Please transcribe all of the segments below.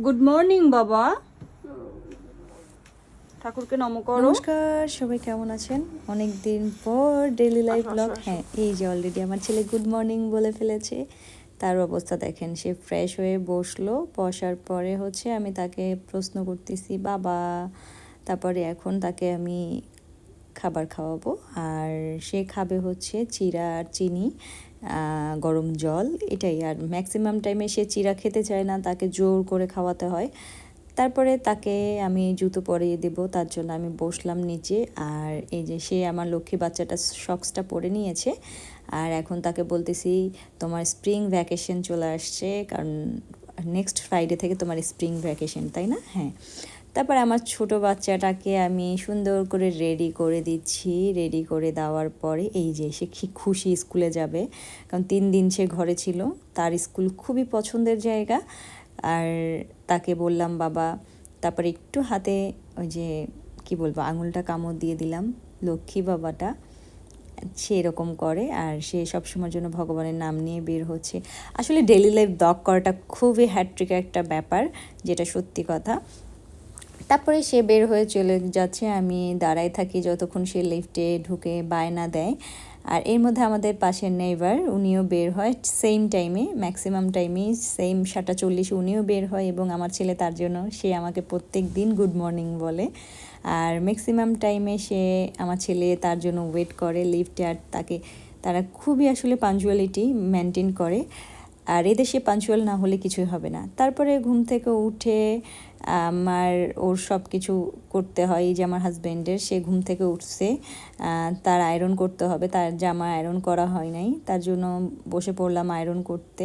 Good morning বাবা। ঠাকুরকে নম করো। নমস্কার সবাই কেমন আছেন? অনেক দিন পর ডেইলি লাইফ ব্লগ হ্যাঁ এই যে অলরেডি আমার ছেলে গুড মর্নিং বলে ফেলেছে তার অবস্থা দেখেন সে ফ্রেশ হয়ে বসল বসার পরে হচ্ছে আমি তাকে প্রশ্ন করতেছি বাবা তারপরে এখন তাকে আমি খাবার খাওয়াবো। আর সে খাবে হচ্ছে চিরা আর চিনি গরম জল, এটাই। আর ম্যাক্সিমাম টাইমে সে চিরা খেতে চায় না, তাকে জোর করে খাওয়াতে হয়। তারপরে তাকে আমি জুতো পরিয়ে দেব, তার জন্য আমি বসলাম নিচে। আর এই যে সে আমার লক্ষ্মী বাচ্চাটা শক্সটা পরে নিয়েছে, আর এখন তাকে বলতেছি, তোমার স্প্রিং ভ্যাকেশন চলে আসছে, কারণ নেক্সট ফ্রাইডে থেকে তোমার স্প্রিং ভ্যাকেশন তাই না? হ্যাঁ। তারপর আমার ছোট বাচ্চাটাকে আমি সুন্দর করে রেডি করে দিচ্ছি। রেডি করে দেওয়ার পরে এই যে সে খুশি স্কুলে যাবে। কারণ তিন দিন সে ঘরে ছিল। তার স্কুল খুবই পছন্দের জায়গা। আর তাকে বললাম, বাবা। তারপরে একটু হাতে ওই যে কি বলব, আঙুলটা কামড় দিয়ে দিলাম, লক্ষ্মী বাবাটা। সে এরকম করে। আর সে সবসময়ের জন্য ভগবানের নাম নিয়ে বের হচ্ছে। আসলে ডেলি লাইফ ব্লগ করাটা খুবই হ্যাট্রিক একটা ব্যাপার, যেটা সত্যি কথা। তারপরে সে বের হয়ে চলে যাচ্ছে, আমি দাঁড়াই থাকি যতক্ষণ সে লিফটে ঢুকে বায়না দেয়। আর এর মধ্যে আমাদের পাশের নেইবার উনিও বের হয় সেম টাইমে ম্যাক্সিমাম টাইমেই সেম সাতটা চল্লিশে উনিও বের হয় এবং আমার ছেলে তার জন্য, সে আমাকে প্রত্যেক দিন গুড মর্নিং বলে। আর ম্যাক্সিমাম টাইমে সে আমার ছেলে তার জন্য ওয়েট করে লিফটে আর তাকে, তারা খুবই আসলে পাঞ্চুয়ালিটি মেনটেন করে। আর এদেশে পাঞ্চুয়াল না হলে কিছুই হবে না। তারপরে ঘুম থেকে উঠে আমার ওর সব কিছু করতে হয়, এই যে আমার হাজব্যান্ডের সে ঘুম থেকে উঠছে তার আয়রন করতে হবে, তার জামা আয়রন করা হয় নাই, তার জন্য বসে পড়লাম আয়রন করতে।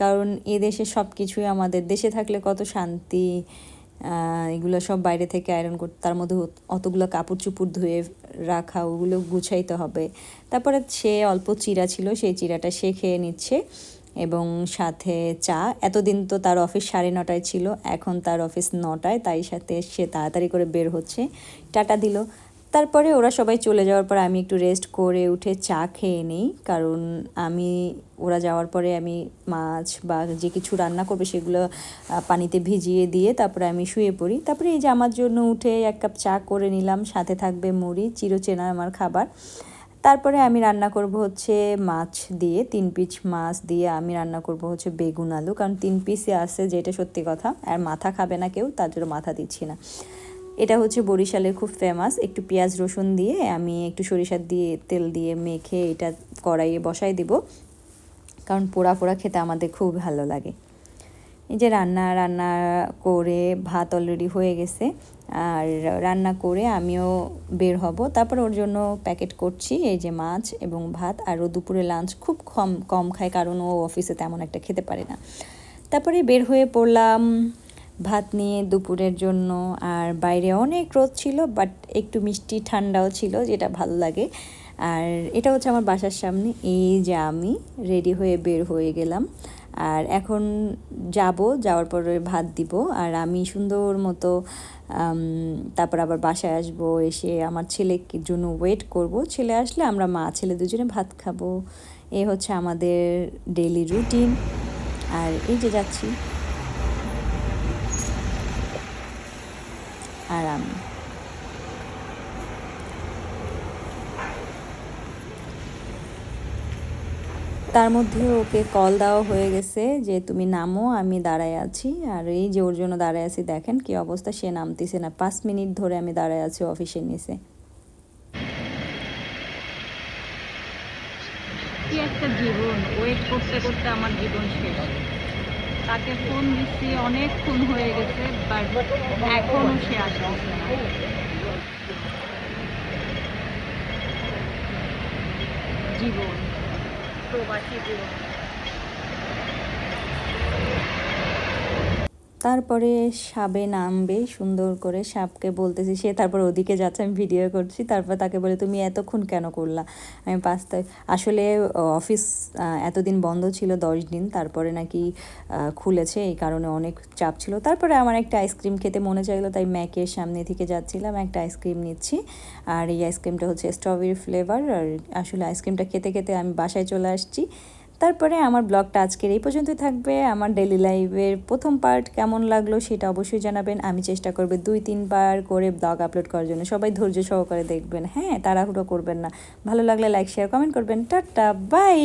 কারণ এদেশে সব কিছুই আমাদের, দেশে থাকলে কত শান্তি এগুলো সব বাইরে থেকে আয়রন করতে তার মধ্যে অতগুলো কাপড় চুপড় ধুয়ে রাখা, ওগুলো গুছাইতে হবে। তারপরে সে অল্প চিরা ছিল, সেই চিরাটা সে খেয়ে নিচ্ছে। এবং সাথে চা। এতদিন তো তার অফিস সাড়ে নটায় ছিল, এখন তার অফিস নটায়, তাই সাথে সে তাড়াতাড়ি করে বের হচ্ছে। টাটা দিল। তারপরে ওরা সবাই চলে যাওয়ার পর আমি একটু রেস্ট করে উঠে চা খেয়ে নিই, কারণ আমি, ওরা যাওয়ার পরে আমি মাছ বা যে কিছু রান্না করবে সেগুলো পানিতে ভিজিয়ে দিয়ে তারপরে আমি শুয়ে পড়ি। তারপরে এই যে আমার জন্য উঠে এক কাপ চা করে নিলাম, সাথে থাকবে মুড়ি, চিরচেনা আমার খাবার। তারপরে আমি রান্না করব হচ্ছে মাছ দিয়ে, তিন পিস মাছ দিয়ে আমি রান্না করব হচ্ছে বেগুন আলু। কারণ তিন পিসে আছে যেটা সত্যি কথা, আর মাথা খাবে না কেউ, তার জন্য মাথা দিচ্ছি না। এটা হচ্ছে বরিশালের খুব ফেমাস একটু পেঁয়াজ রসুন দিয়ে আমি একটু সরিষার দিয়ে তেল দিয়ে মেখে এটা কড়াইয়ে বসাই দিব। কারণ পোড়া পোড়া খেতে আমাদের খুব ভালো লাগে। এই যে রান্না রান্না করে ভাত অলরেডি হয়ে গেছে। আর রান্না করে আমিও বের হব। তারপর ওর জন্য প্যাকেট করছি, এই যে মাছ এবং ভাত। আর ও দুপুরে লাঞ্চ খুব কম কম খায় কারণ ও অফিসে তেমন একটা খেতে পারে না। তারপরে বের হয়ে পড়লাম ভাত নিয়ে দুপুরের জন্য। আর বাইরে অনেক রোদ ছিল বাট একটু মিষ্টি ঠান্ডাও ছিল, যেটা ভালো লাগে। আর এটা হচ্ছে আমার বাসার সামনে, এই যে আমি রেডি হয়ে বের হয়ে গেলাম। আর এখন যাব, যাওয়ার পরে ভাত দিব। আর আমি সুন্দর মতো তারপর আবার বাসায় আসব, এসে আমার ছেলের জন্য ওয়েট করব। ছেলে আসলে আমরা মা, ছেলে দুজনে ভাত খাব। এ হচ্ছে আমাদের ডেলি রুটিন আর এই যে যাচ্ছি। আর আমি। তার মধ্যে ওকে কল দেওয়া হয়ে গেছে যে, তুমি নামো, আমি দাঁড়ায় আছি। আর এই যে, ওর জন্য দাঁড়ায় আছি, দেখেন কি অবস্থা, সে নামতেছে না। পাঁচ মিনিট ধরে আমি দাঁড়ায় আছি অফিসের নিচে। কি একটা জীবন ওয়েট করতে করতে আমার জীবন শেষ। তাকে ফোন দিচ্ছি অনেকক্ষণ হয়ে গেছে বাট এখনও সে আসতেছে জীবন। প্রবাসী জীবন তারপরে সাবে নামবে, সুন্দর করে সাপকে বলতেছি, সে তারপর ওদিকে যাচ্ছে, আমি ভিডিও করছি, তারপর তাকে বলে, তুমি এতক্ষণ কেন করলা? আমি পাঁচটায়, আসলে অফিস এতদিন বন্ধ ছিল দশ দিন, তারপরে নাকি খুলেছে, এই কারণে অনেক চাপ ছিল। তারপরে আমার একটা আইসক্রিম খেতে মনে চাইলো, তাই ম্যাকের সামনে থেকে যাচ্ছিলাম, একটা আইসক্রিম নিচ্ছি। আর এই আইসক্রিমটা হচ্ছে স্ট্রবেরি ফ্লেভার আর আসলে আইসক্রিমটা খেতে খেতে আমি বাসায় চলে আসছি। তারপরে আমার ব্লগটা আজকের এই পর্যন্তই থাকবে। আমার ডেলি লাইফের প্রথম পার্ট কেমন লাগল সেটা অবশ্যই জানাবেন। আমি চেষ্টা করব দুই তিনবার করে ব্লগ আপলোড করার জন্য। সবাই ধৈর্য সহকারে দেখবেন। হ্যাঁ তাড়াহুড়ো করবেন না। ভালো লাগলে লাইক শেয়ার কমেন্ট করবেন। Tata bye